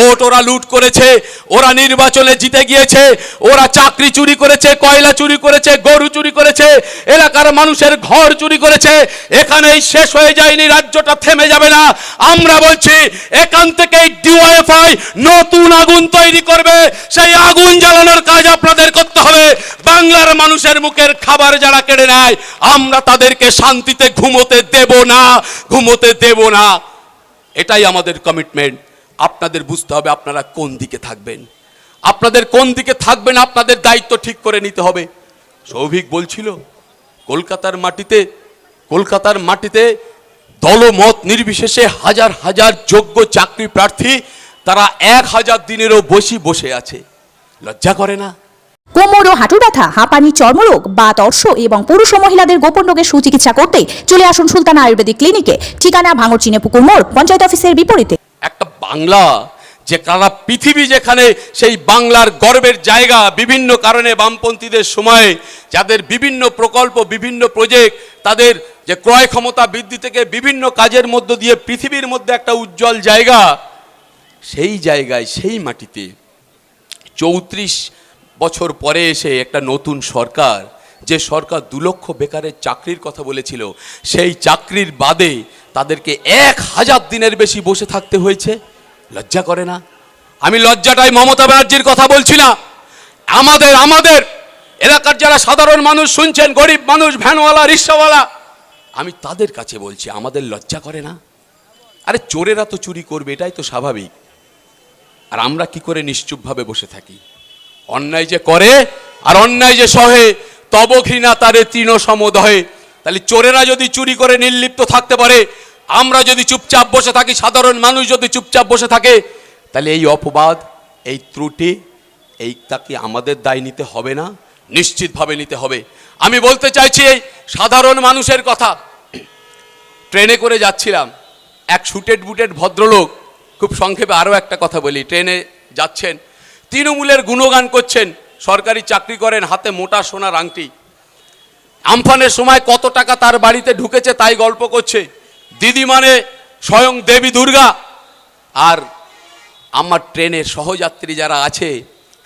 Vote ওরা লুট করেছে, ওরা নির্বাচনে জিতে গিয়েছে, ওরা চাকরি চুরি করেছে, কয়লা চুরি করেছে, গরু চুরি করেছে, এলাকার মানুষের ঘর চুরি করেছে, এখানেই শেষ হয়ে যায়নি, রাজ্যটা থেমে যাবে না। আমরা বলছি, এখান থেকেই ডিওএফআই নতুন আগুন তৈরি করবে, সেই আগুন জ্বালানোর কাজ আপনাদের করতে হবে। বাংলার মানুষের মুখের খাবার যারা কেড়ে নেয়, আমরা তাদেরকে শান্তিতে ঘুমোতে দেব না, ঘুমোতে দেব না। এটাই আমাদের কমিটমেন্ট আপনাদের বুঝতে হবে আপনারা কোন দিকে থাকবেন। আপনাদের কোন দিকে থাকবেন আপনাদের দায়িত্ব ঠিক করে নিতে হবে। সৌভিক বলছিল, কলকাতার মাটিতে কলকাতার মাটিতে দলমত নির্বিশেষে হাজার হাজার যোগ্য চাকরি প্রার্থী তারা এক হাজার দিনেরও বসি বসে আছে। লজ্জা করে না? কোমর ও হাঁটুর ব্যথা, হাঁপানি, চর্মরোগ বা তর্ষ এবং পুরুষ ও মহিলাদের গোপন রোগের সুচিকিৎসা করতে চলে আসুন সুলতান আয়ুর্বেদিক ক্লিনিকে। ঠিকানা ভাঙর চিনে পুকুর মোড়, পঞ্চায়েত অফিসের বিপরীতে। বাংলা, যে সারা পৃথিবী যেখানে সেই বাংলার গর্বের জায়গা বিভিন্ন কারণে বামপন্থীদের সময়ে, যাদের বিভিন্ন প্রকল্প, বিভিন্ন প্রজেক্ট তাদের যে ক্রয় ক্ষমতা বৃদ্ধি থেকে বিভিন্ন কাজের মধ্য দিয়ে পৃথিবীর মধ্যে একটা উজ্জ্বল জায়গা, সেই জায়গায়, সেই মাটিতে চৌত্রিশ বছর পরে এসে একটা নতুন সরকার, যে সরকার দু লক্ষ বেকারের চাকরির কথা বলেছিল, সেই চাকরির বাদে তাদেরকে এক হাজার দিনের বেশি বসে থাকতে হয়েছে। লজ্জা করে না? আমি লজ্জাটাই মমতা ব্যানার্জির কথা বলছি না। আমাদের আমাদের এলাকার যারা সাধারণ মানুষ শুনছেন, গরিব মানুষ, ভ্যানওয়ালা, রিক্সাওয়ালা, আমি তাদের কাছে বলছি, আমাদের লজ্জা করে না? আরে চোরেরা তো চুরি করবে, এটাই তো স্বাভাবিক। আর আমরা কি করে নিশ্চুপভাবে বসে থাকি? অন্যায় যে করে আর অন্যায় যে সহে, তব ঘৃণা তারে তৃণ সমদহে তাহলে চোরেরা যদি চুরি করে নির্লিপ্ত থাকতে পারে আমরা যদি চুপচাপ বসে থাকি, সাধারণ মানুষ যদি চুপচাপ বসে থাকে, তাহলে এই অপবাদ, এই ত্রুটি এই তাকে আমাদের দায় নিতে হবে না? নিশ্চিতভাবে নিতে হবে। আমি বলতে চাইছি, এই সাধারণ মানুষের কথা। ট্রেনে করে যাচ্ছিলাম। এক শুটেড বুটেড ভদ্রলোক, খুব সংক্ষেপে আরও একটা কথা বলি, ট্রেনে যাচ্ছেন। তৃণমূলের গুণগান করছেন, সরকারি চাকরি করেন, হাতে মোটা সোনার আংটি। আমফানের সময় কত টাকা তার বাড়িতে ঢুকেছে তাই গল্প করছে। দিদি মানে স্বয়ং দেবী দুর্গা। আর আমার ট্রেনের সহযাত্রী যারা আছে,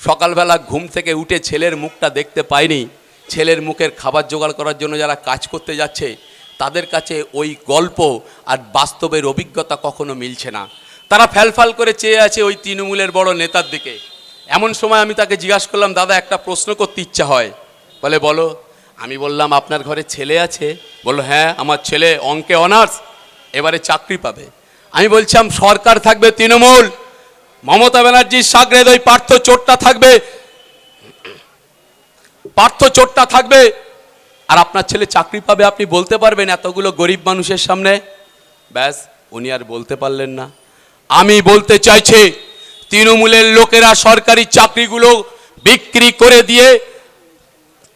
সকালবেলা ঘুম থেকে উঠে ছেলের মুখটা দেখতে পায়নি ছেলের মুখের খাবার জোগাড় করার জন্য যারা কাজ করতে যাচ্ছে, তাদের কাছে ওই গল্প আর বাস্তবের অভিজ্ঞতা কখনো মিলছে না। তারা ফ্যালফাল করে চেয়ে আছে ওই তৃণমূলের বড় নেতার দিকে। এমন সময় আমি তাকে জিজ্ঞাসা করলাম, দাদা, একটা প্রশ্ন করতে ইচ্ছা হয়। বলে, বলো। আমি বললাম, আপনার ঘরে ছেলে আছে? বলল হ্যাঁ আমার ছেলে অঙ্কে অনার্স। এবারে চাকরি পাবে। আমি বলছিলাম সরকার থাকবে তৃণমূল, মমতা ব্যানার্জির সাগরেদ ওই পার্থ চোটটা থাকবে, পার্থ চোটটা থাকবে, আর আপনার ছেলে চাকরি পাবে, আপনি বলতে পারবেন এতগুলো গরিব মানুষের সামনে? ব্যাস, উনি আর বলতে পারলেন না। আমি বলতে চাইছি, তৃণমূলের লোকেরা সরকারি চাকরিগুলো বিক্রি করে দিয়ে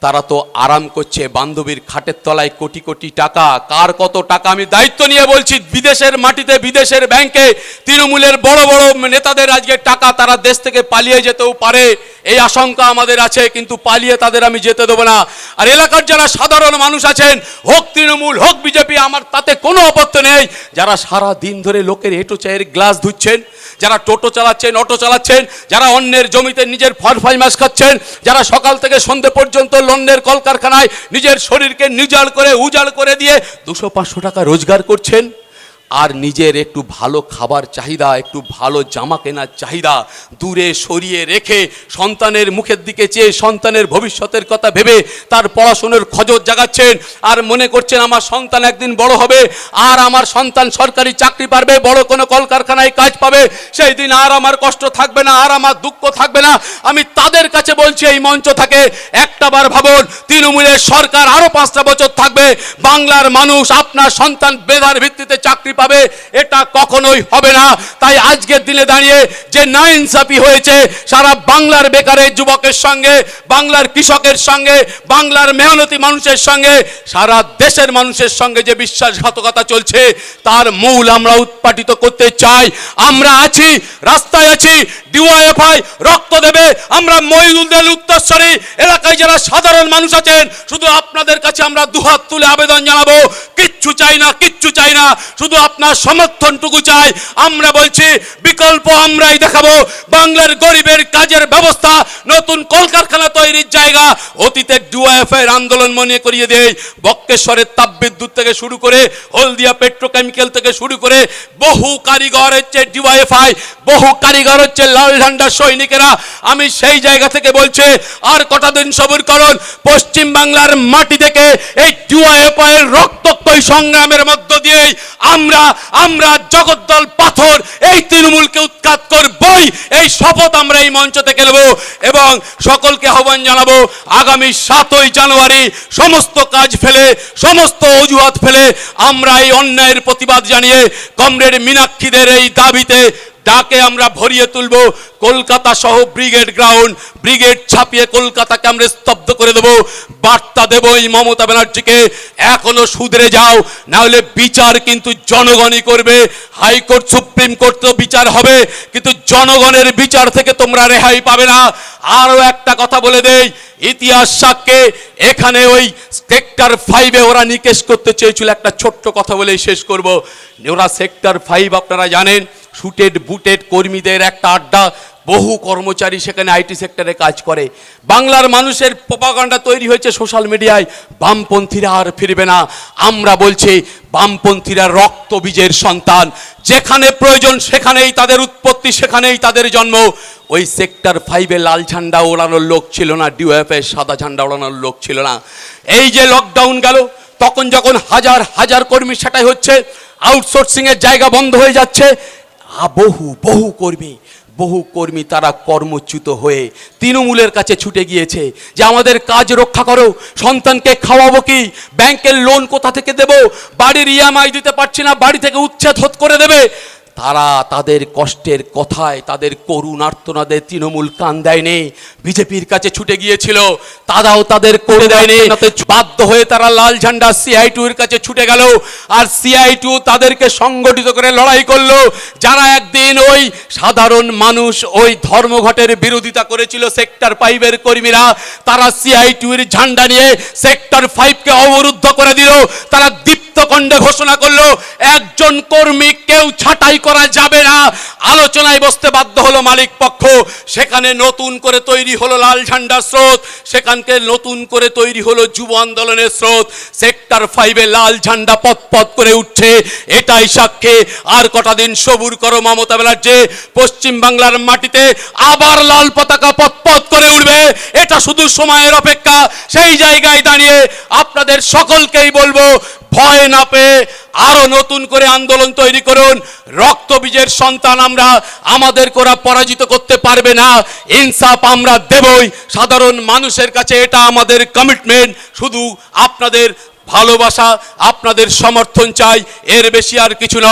তারা তো আরাম করছে, বান্ধবীর খাটের তলায় কোটি কোটি টাকা। কার কত টাকা? আমি দায়িত্ব নিয়ে বলছি, বিদেশের মাটিতে, বিদেশের ব্যাংকে তৃণমূলের বড় বড় নেতাদের আজকে টাকা তারা দেশ থেকে পালিয়ে যেতেও পারে। এই আশঙ্কা আমাদের আছে, কিন্তু পালিয়ে তাদের আমি যেতে দেবো না। আর এলাকার যারা সাধারণ মানুষ আছেন, হোক তৃণমূল, হোক বিজেপি, আমার তাতে কোনো আপত্তি নেই। যারা সারা দিন ধরে লোকের এটো চায়ের গ্লাস ধুচ্ছেন, যারা টোটো চালাচ্ছেন, অটো চালাচ্ছেন, যারা অন্যের জমিতে নিজের ফরফাই মাছ খাচ্ছেন, যারা সকাল থেকে সন্ধে পর্যন্ত লন্ডনের কলকারখানায় নিজের শরীরকে নিজাল করে উজাড় করে দিয়ে দুশো পাঁচশো টাকা রোজগার করছেন। আর নিজের একটু ভালো খাবার চাহিদা, একটু ভালো জামা কেনার চাহিদা দূরে সরিয়ে রেখে সন্তানের মুখের দিকে চেয়ে সন্তানের ভবিষ্যতের কথা ভেবে তার পড়াশোনার খজর জাগাচ্ছেন আর মনে করছেন আমার সন্তান একদিন বড় হবে আর আমার সন্তান সরকারি চাকরি পারবে, বড় কোনো কলকারখানায় কাজ পাবে, সেই দিন আর আমার কষ্ট থাকবে না, আর আমার দুঃখ থাকবে না। আমি তাদের কাছে বলছি, এই মঞ্চ থাকে একটা বার ভাবুন, তৃণমূলের সরকার আরও পাঁচটা বছর থাকবে, বাংলার মানুষ আপনার সন্তান বেধার ভিত্তিতে চাকরি পাবে, এটা কখনোই হবে না। তাই আজকের দিনে দাঁড়িয়ে যে না ইনসাফি হয়েছে, সারা বাংলার বেকারের যুবকের সঙ্গে, বাংলার কৃষকের সঙ্গে, বাংলার মেহনতি মানুষের সঙ্গে, সারা দেশের মানুষের সঙ্গে যে বিশ্বাসঘাতকতা চলছে, তার মূল আমরা উৎপাটিত করতে চাই। আমরা আছি, রাস্তায় আছি, ডিওয়াইএফআই রক্ত দেবে। আমরা মহিদুলদের উত্তরস্বরী এলাকায় যারা সাধারণ মানুষ আছেন, শুধু আপনাদের কাছে আমরা দুহাত তুলে আবেদন জানাব। কিচ্ছু চাই না, কিচ্ছু চাই না। শুধু আপনার সমর্থনটুকু চাই। আমরা বলছি, বিকল্প আমরাই দেখাবো। বাংলার গরিবের কাজের ব্যবস্থা, নতুন কলকারখানা তৈরির জায়গা। অতীতে ডিওয়াইএফ এর আন্দোলন মনে করিয়ে দেয় বক্কেশ্বরের তাপবিদ্যুৎ থেকে শুরু করে, হলদিয়া পেট্রোকেমিক্যাল থেকে শুরু করে, বহু কারিগর হচ্ছে ডিওয়াইএফআই বহু কারিগর হচ্ছে লাল ঝান্ডা সৈনিকেরা। আমি সেই জায়গা থেকে বলছি, আর কটা দিন সবুর করুন পশ্চিম বাংলার মাটি থেকে এই ডিওয়াইএফআই এর রক্তক্ষয়ী সংগ্রামের মধ্য দিয়ে আমরা আমরা জগদ্দল পাথর, এই তৃণমূলকে উৎখাত করবই, এই শপথ আমরা এই মঞ্চ থেকে নেব এবং সকলকে আহ্বান জানাব, আগামী সাতই জানুয়ারি সমস্ত কাজ ফেলে, সমস্ত অজুহাত ফেলে, আমরা এই অন্যায়ের প্রতিবাদ জানিয়ে কমরেড মীনাক্ষীদের এই দাবিতে ডাকে আমরা ভরিয়ে তুলব। কলকাতা সহ ব্রিগেড গ্রাউন্ড, ব্রিগেড ছাপিয়ে কলকাতাকে আমরা স্তব্ধ করে দেব। বার্তা দেব এই মমতা ব্যানার্জিকে, এখনও সুধরে যাও না হলে বিচার কিন্তু জনগণই করবে। হাইকোর্ট, সুপ্রিম কোর্টেও বিচার হবে, কিন্তু জনগণের বিচার থেকে তোমরা রেহাই পাবে না। আরও একটা কথা বলে দেই, ইতিহাস সাক্ষে এখানে ওই সেক্টর ফাইভে ওরা নিকেশ করতে চেয়েছিল। একটা ছোট্ট কথা বলেই শেষ করব। ওরা সেক্টর ফাইভ আপনারা জানেন শুটেড বুটেড কর্মীদের একটা আড্ডা, বহু কর্মচারী সেখানে আইটি সেক্টরে কাজ করে। বাংলার মানুষের প্রপাগান্ডা তৈরি হয়েছে সোশ্যাল মিডিয়ায়, বামপন্থীরা আর ফিরবে না। আমরা বলছি, বামপন্থীরা রক্ত বীজের সন্তান। যেখানে প্রয়োজন সেখানেই তাদের উৎপত্তি, সেখানেই তাদের জন্ম। ওই সেক্টর ফাইভে লাল ঝান্ডা ওড়ানোর লোক ছিল না ডিওএফ সাদা ঝান্ডা ওড়ানোর লোক ছিল না। এই যে লকডাউন গেল, তখন যখন হাজার হাজার কর্মী সেটাই হচ্ছে আউটসোর্সিং এর জায়গা বন্ধ হয়ে যাচ্ছে বহু বহু কর্মী বহু কর্মী তারা কর্মচ্যুত হয়ে তৃণমূলের কাছে ছুটে গিয়েছে যে আমাদের কাজ রক্ষা করো, সন্তানকে খাওয়াবো কি? ব্যাংকের লোন কোথা থেকে দেব? বাড়ির ইএমআই দিতে পারছি না, বাড়ি থেকে উচ্ছেদ হোত করে দেবে। তারা তাদের কষ্টের কথায়, তাদের করুণ আর্তনাদের তৃণমূল কান দেয়নি। বিজেপির কাছে ছুটে গিয়েছিল, তারাও তাদের করে দেয়নি। বাধ্য হয়ে তারা লাল ঝান্ডা সিআই টু এর কাছে ছুটে গেল আর সিআই টু তাদেরকে সংগঠিত করে লড়াই করল। যারা একদিন ওই সাধারণ মানুষ, ওই ধর্মঘটের বিরোধিতা করেছিল সেক্টর ফাইভের কর্মীরা, তারা সিআই টু এর ঝান্ডা নিয়ে সেক্টর ফাইভকে অবরুদ্ধ করে দিল। তারা দীপ্তকণ্ডে ঘোষণা করল, একজন কর্মী কেউ ছাঁটাই করা যাবে না। আলোচনায় বসতে বাধ্য হলো মালিক পক্ষ। সেখানে নতুন করে তৈরি হলো লাল ঝান্ডার স্রোত। সেখানকে নতুন করে তৈরি হলো যুব আন্দোলনের স্রোত। সেক্টর ফাইভে লাল ঝান্ডা পথ পথ করে উঠছে। এটাই সাক্ষী। আর কটা দিন সবুর করো মমতা ব্যানার্জি। পশ্চিম বাংলার মাটিতে আবার লাল পতাকা পথ পথ করে উঠবে। এটা শুধু সময়ের অপেক্ষা। সেই জায়গায় দাঁড়িয়ে আপনাদের সকলকেই বলব ভয় না পেয়ে আরও নতুন করে আন্দোলন তৈরি করুন। রক্ত বীজের সন্তান আমরা আমাদের করা পরাজিত করতে পারবে না। ইনসাফ আমরা দেবই। সাধারণ মানুষের কাছে এটা আমাদের কমিটমেন্ট শুধু আপনাদের ভালোবাসা, আপনাদের সমর্থন চাই। এর বেশি আর কিছু নয়।